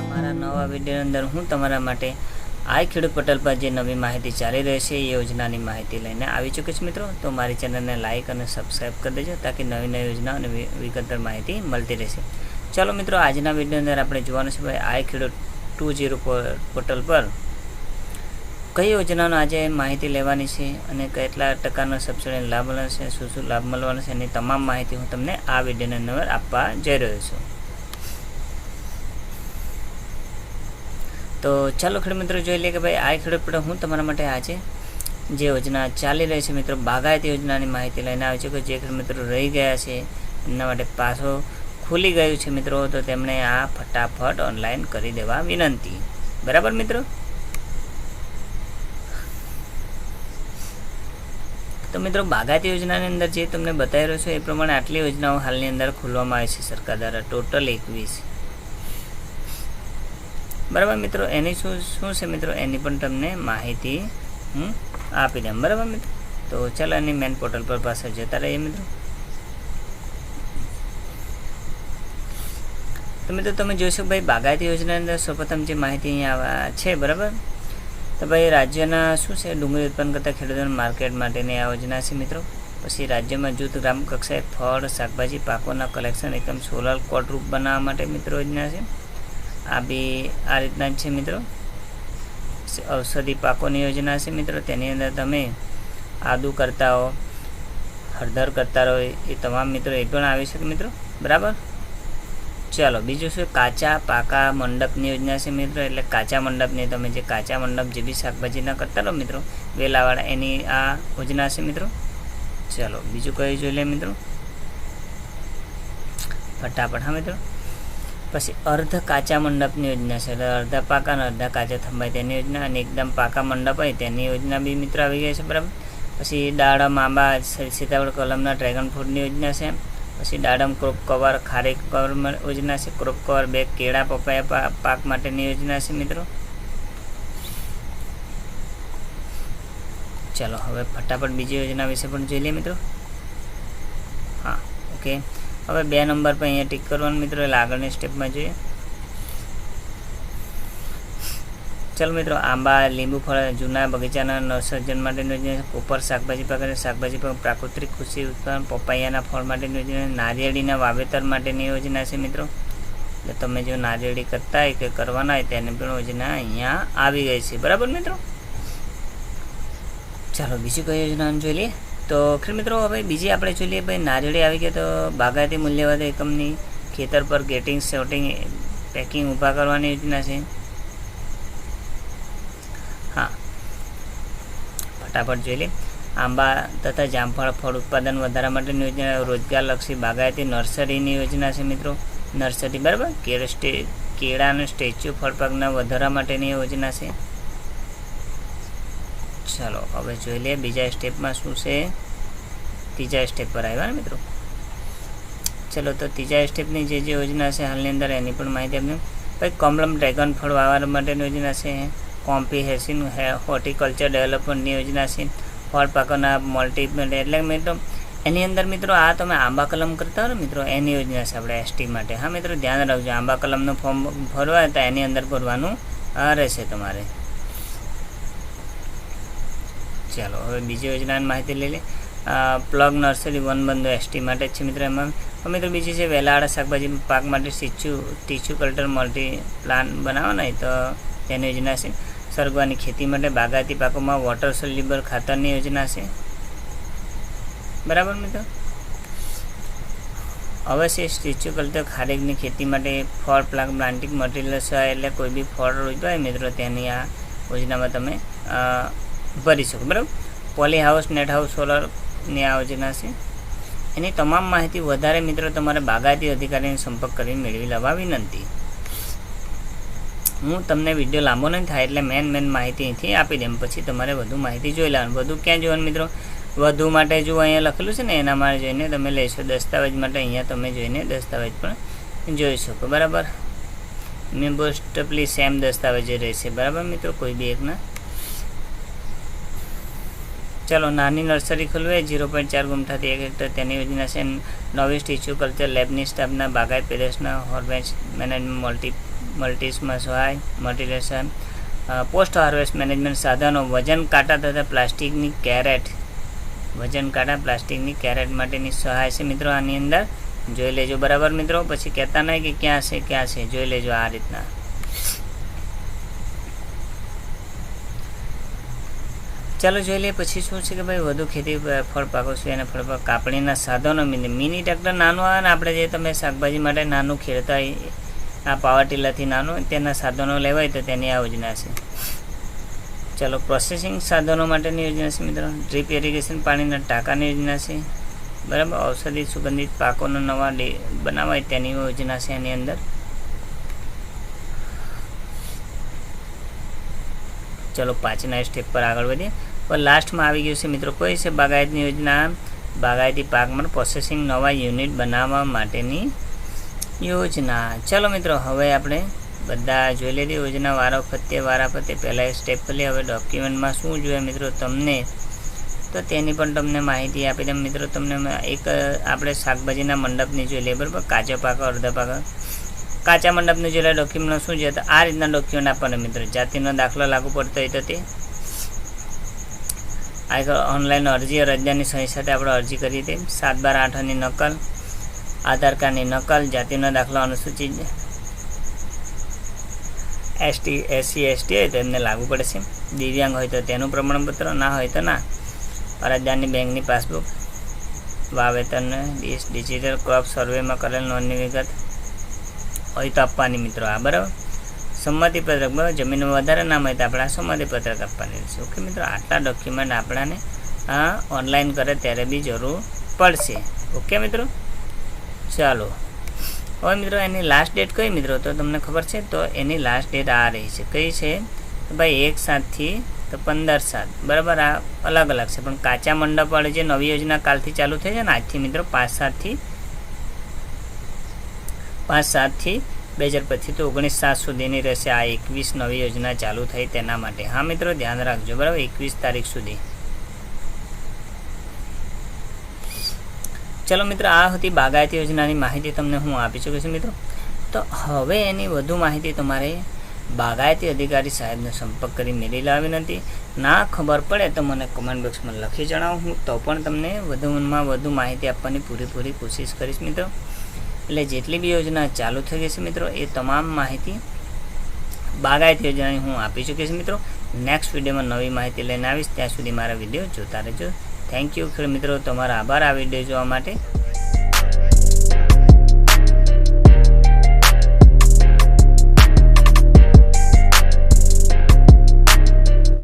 અમારા નવા વીડિયો અંદર હું તમારા માટે આ ખેડૂત પટલ પર જે નવી માહિતી ચાલી રહી છે, એ યોજનાની માહિતી લઈને આવી ચૂકી છું મિત્રો. તો મારી ચેનલને લાઇક અને સબસ્ક્રાઈબ કરી દેજો તાકી નવી નવી યોજના અને વિગતવાર માહિતી મળતી રહેશે. ચાલો મિત્રો, આજના વીડિયો અંદર આપણે જોવાનું છે ભાઈ આ ખેડૂત ટુ જીરો પોર્ટલ પર કઈ યોજનાનો આજે માહિતી લેવાની છે અને કેટલા ટકાનો સબસિડીનો લાભ મળશે શું શું લાભ મળવાનો છે, એની તમામ માહિતી હું તમને આ વિડીયોની અંદર આપવા જઈ રહ્યો છું. તો ચાલો ખેડૂત મિત્રો જોઈ લઈએ કે ભાઈ આ ખેડૂત હું તમારા માટે આજે જે યોજના ચાલી રહી છે મિત્રો, બાગાયત યોજનાની માહિતી લઈને આવી છે કે જે ખેડૂત મિત્રો રહી ગયા છે, એમના માટે પાછો ખુલી ગયું છે મિત્રો, તો તેમણે આ ફટાફટ ઓનલાઈન કરી દેવા વિનંતી. બરાબર મિત્રો? તો મિત્રો બાગાત યોજનાની અંદર જે તમને બતાવી રહ્યો છું, એ પ્રમાણે આટલી યોજનાઓ હાલની અંદર ખોલવામાં આવી છે સરકાર દ્વારા. ટોટલ એકવીસ. બરાબર મિત્રો, એની શું શું છે મિત્રો? એની પણ તમને માહિતી હું આપી દઉં. બરાબર મિત્રો? તો ચાલો એની મેન પોર્ટલ પર પાસે જતા રહીએ મિત્રો. તો મિત્રો તમે જોશો ભાઈ બાગાયતી યોજનાની અંદર સૌપ્રથમ જે માહિતી અહીંયા છે, બરાબર? તો ભાઈ, રાજ્યના શું છે? ડુંગળી ઉત્પન્ન કરતા ખેડૂતોના માર્કેટ માટેની આ યોજના છે મિત્રો. પછી રાજ્યમાં જૂથ ગ્રામ કક્ષાએ ફળ, શાકભાજી, પાકોના કલેક્શન એકદમ સોલર કોટરૂપ બનાવવા માટે મિત્રો યોજના છે. આ બી, આ રીતના જ છે મિત્રો. ઔષધિ પાકોની યોજના છે મિત્રો. તેની અંદર તમે આદુ કરતા હો, હળદર કરતા રહો, એ તમામ મિત્રો એ પણ આવી શકે મિત્રો. બરાબર? ચાલો, બીજું શું? કાચા પાકા મંડપની યોજના છે મિત્રો, એટલે કાચા મંડપની તમે જે કાચા મંડપ જે બી શાકભાજીના કરતા રહો મિત્રો, વેલાવાળા એની આ યોજના છે મિત્રો. ચાલો, બીજું કયું જોઈ લે મિત્રો? ફટાફટ, હા મિત્રો. પછી અર્ધ કાચા મંડપની યોજના છે, એટલે અડધા પાકા અને અડધા કાચા થંભાય તેની યોજના અને એકદમ પાકા મંડપ હોય તેની યોજના બી મિત્રો આવી ગઈ છે, બરાબર. પછી દાડા આંબા સીતાવડ કલમના ડ્રેગન ફ્રૂટની યોજના છે. પછી દાડમ ક્રોપ કવર, ખારેક કવર યોજના છે. ક્રોપ કવર બે કેળા પપાયા પાક માટેની યોજના છે મિત્રો. ચાલો, હવે ફટાફટ બીજી યોજના વિશે પણ જોઈ લઈએ મિત્રો. હા, ઓકે. હવે બે નંબર પર અહીંયા ટીક કરવાનું મિત્રો, એટલે આગળની સ્ટેપમાં જોઈએ. ચાલો મિત્રો, આંબા, લીંબુ, ફળ, જૂના બગીચાના નવસર્જન માટેનું યોજના કોપર શાકભાજી પાક શાકભાજી પાક પ્રાકૃતિક કૃષિ ઉત્પાદન પપૈયાના ફળ માટેની યોજના. નારિયેળીના વાવેતર માટેની યોજના છે મિત્રો. એટલે તમે જો નારિયેળી કરતા હોય કે કરવાના હોય તેની પણ યોજના અહીંયા આવી ગઈ છે. બરાબર મિત્રો? ચાલો બીજી કઈ યોજના જોઈ લઈએ. તો ખેડ મિત્રો, હવે બીજી આપણે જોઈ લઈએ, ભાઈ નારિયેળી આવી ગયા તો બાગાયતી મૂલ્યવાદ એકમની ખેતર પર ગેટિંગ સેટિંગ પેકિંગ ઊભા કરવાની યોજના છે હા ફટાફટ જોઈ લે. આંબા તથા જામફળ ફળ ઉત્પાદન વધારવા માટેની યોજના રોજગારલક્ષી બાગાયતી નર્સરીની યોજના છે મિત્રો. નર્સરી, બરાબર? કેળ સ્ટે કેળાનું સ્ટેચ્યુ ફળપાકના વધારવા માટેની યોજના છે. ચાલો, હવે જોઈ લઈએ બીજા સ્ટેપમાં શું છે? ત્રીજા સ્ટેપ પર આવ્યા ને મિત્રો. ચલો, તો ત્રીજા સ્ટેપની જે જે યોજના છે હાલની અંદર એની પણ માહિતી આપને પછી કોમલમ ડ્રેગન ફળ વાવવા માટેની યોજના છે? કોમ્પ્રિહેન્સિવ હોર્ટિકલ્ચર ડેવલપમેન્ટની યોજના છે, ફળ પાકોના મલ્ટી એટલે મિત્રો એની અંદર મિત્રો આ તમે આંબા કલમ કરતા હો મિત્રો, એની યોજના છે આપણે એસટી માટે. હા મિત્રો, ધ્યાન રાખજો, આંબા કલમનું ફોર્મ ભરવા તો એની અંદર ભરવાનું રહેશે તમારે. ચાલો, હવે બીજી યોજનાની માહિતી લઈ લે પ્લગ નર્સરી વન બંધ એસટી માટે છે મિત્રો એમાં. મિત્રો બીજી છે વહેલાવાળા શાકભાજી પાક માટે ટીચુ ટીચુ કલ્ટર મલ્ટી પ્લાન બનાવવાના તો તેની યોજના છે. સરગવાની ખેતી માટે બાગાયતી પાકોમાં વોટર સોલ્યુબલ ખાતરની યોજના છે. બરાબર મિત્રો? અવશ્ય સ્ટેચ્યુ કલ્ચર, ખારેકની ખેતી માટે ફળ, પ્લાન્ટ, પ્લાન્ટિંગ મટીરિયલ હોય એટલે કોઈ બી ફળ રોજવાય મિત્રો, તેની આ યોજનામાં તમે ભરી શકો. બરાબર? પોલી હાઉસ નેટ હાઉસ સોલરની આ યોજના છે. એની તમામ માહિતી વધારે મિત્રો તમારે બાગાયતી અધિકારીને સંપર્ક કરી મેળવી લેવા વિનંતી. હું તમને વીડિયો લાંબો નહીં થાય એટલે મેન મેન માહિતી અહીંથી આપી દઉં. પછી તમારે વધુ માહિતી જોઈ લેવાનું. બધું ક્યાં જોવાનું મિત્રો? વધુ માટે જો અહીંયા લખેલું છે ને, એના માટે જોઈને તમે લેશો દસ્તાવેજ માટે, અહીંયા તમે જોઈને દસ્તાવેજ પણ જોઈ શકો. બરાબર? મેં મોસ્ટલી સેમ દસ્તાવેજ રહેશે. બરાબર મિત્રો? કોઈ બી એકના. ચલો, નાની નર્સરી ખોલવે જીરો પોઈન્ટ ચાર ગુમઠાથી એક હેક્ટર તેની યોજના છે. નવી સ્ટીચ્યુ કલ્ચર લેબની સ્ટાફના બાગાયત પેલેસના હોર્બેન્સ મેનેજમેન્ટ મલ્ટી મલ્ટીસમાં સહાય મલ્ટીલેશન પોસ્ટ હાર્વેસ્ટ મેનેજમેન્ટ સાધનો વજન કાંટા તથા પ્લાસ્ટિકની કેરેટ વજન કાંટા પ્લાસ્ટિકની કેરેટ માટેની સહાય છે મિત્રો આની અંદર. જોઈ લેજો બરાબર મિત્રો પછી કહેતા નહીં કે ક્યાં છે ક્યાં છે જોઈ લેજો આ રીતના. ચાલો જોઈ લઈએ પછી શું છે કે ભાઈ વધુ ખેતી અ, ફળ પાકો છે અને ફળ પાક કાપણીના સાધનો મિની મિની ટ્રેક્ટર નાનું આવે ને આપણે જે તમે શાકભાજી માટે નાનું ખેડતા આ પાવર ટીલરથી નાનું, તેના સાધનો લેવાય તો તેની આ યોજના છે. ચાલો પ્રોસેસિંગ સાધનો માટેની યોજના છે મિત્રો. ડ્રીપ ઇરિગેશન પાણીના ટાંકાની યોજના છે. બરાબર? ઔષધિ સુગંધિત પાકોનો નવા બનાવાય તેની યોજના છે એની અંદર. ચલો, પાંચના સ્ટેપ પર આગળ વધીએ. પણ લાસ્ટમાં આવી ગયું છે મિત્રો, કોઈ છે બાગાયતની યોજના? બાગાયતી પાકમાં પ્રોસેસિંગ નવા યુનિટ બનાવવા માટેની યોજના. ચલો મિત્રો, હવે આપણે બધા જોઈ લીધી યોજના, વારા ફતે વારા ફતે પહેલાં સ્ટેપ કરી હવે ડોક્યુમેન્ટમાં શું જોઈએ મિત્રો તમને? તો તેની પણ તમને માહિતી આપી દઉં. મિત્રો, તમને એક આપણે શાકભાજીના મંડપની જોઈ લઈએ, બરાબર? કાચા પાક, અડધા પાક. કાચા મંડપનું જે ડોક્યુમેન્ટ શું છે તો આ રીતના ડોક્યુમેન્ટ આપવાના મિત્રો. જાતિનો દાખલો લાગુ પડતો હોય તો તે. આ ઓનલાઈન અરજી, અરજદારની સહી સાથે આપણે અરજી કરી હતી સાત બાર આઠની નકલ. આધાર કાર્ડની નકલ, જાતિનો દાખલો અનુસૂચિત એસટી, એસસી, એસટી હોય તો એમને લાગુ પડે છે. દિવ્યાંગ હોય તો તેનું પ્રમાણપત્ર, ના હોય તો ના. અરજદારની બેંકની પાસબુક વાવેતરને ડિજિટલ ક્રોપ સર્વેમાં કરેલ નોંધની વિગત હોય તો આપવાની મિત્રો આ બરાબર? સંમતિપત્રક, બરાબર? જમીનમાં વધારે નામ હોય તો આપણે આ સંમતિપત્રક આપવાની રહેશે. ઓકે મિત્રો, આટલા ડોક્યુમેન્ટ આપણાને ઓનલાઈન કરે ત્યારે બી જરૂર પડશે. ઓકે મિત્રો? ચાલો. હવે મિત્રો, એની લાસ્ટ ડેટ કઈ મિત્રો? તો તમને ખબર છે? તો એની લાસ્ટ ડેટ આ રહી છે. કઈ છે? ભાઈ એક સાતથી તો પંદર સાત. બરાબર? આ અલગ અલગ છે. પણ કાચા મંડપવાળી જે નવી યોજના કાલથી ચાલુ થઈ છે ને, આજથી મિત્રો પાંચ સાતથી પાંચ સાતથી બે હજાર પછી તો ઓગણીસ સાત સુધીની રહેશે આ એકવીસ નવી યોજના ચાલુ થઈ તેના માટે. હા મિત્રો, ધ્યાન રાખજો. બરાબર? એકવીસ તારીખ સુધી. ચલો મિત્રો, આ હતી બાગાયતી યોજનાની માહિતી તમને હું આપી શકું છું મિત્રો. તો હવે એની વધુ માહિતી તમારે બાગાયતી અધિકારી સાહેબનો સંપર્ક કરી મેળવી લાવી નથી ના ખબર પડે તો મને કમેન્ટ બોક્સમાં લખી જણાવો. હું તો પણ તમને વધુમાં વધુ માહિતી આપવાની પૂરેપૂરી કોશિશ કરીશ મિત્રો. એટલે જેટલી બી યોજના ચાલુ થઈ ગઈ છે મિત્રો, એ તમામ માહિતી બાગાયત યોજનાની હું આપી ચૂકીશ મિત્રો. નેક્સ્ટ વિડીયોમાં નવી માહિતી લઈને આવીશ. ત્યાં સુધી મારા વીડિયો જોતા રહેજો. Thank you. મિત્રો તમારા આભાર આ વીડિયો જોવા માટે.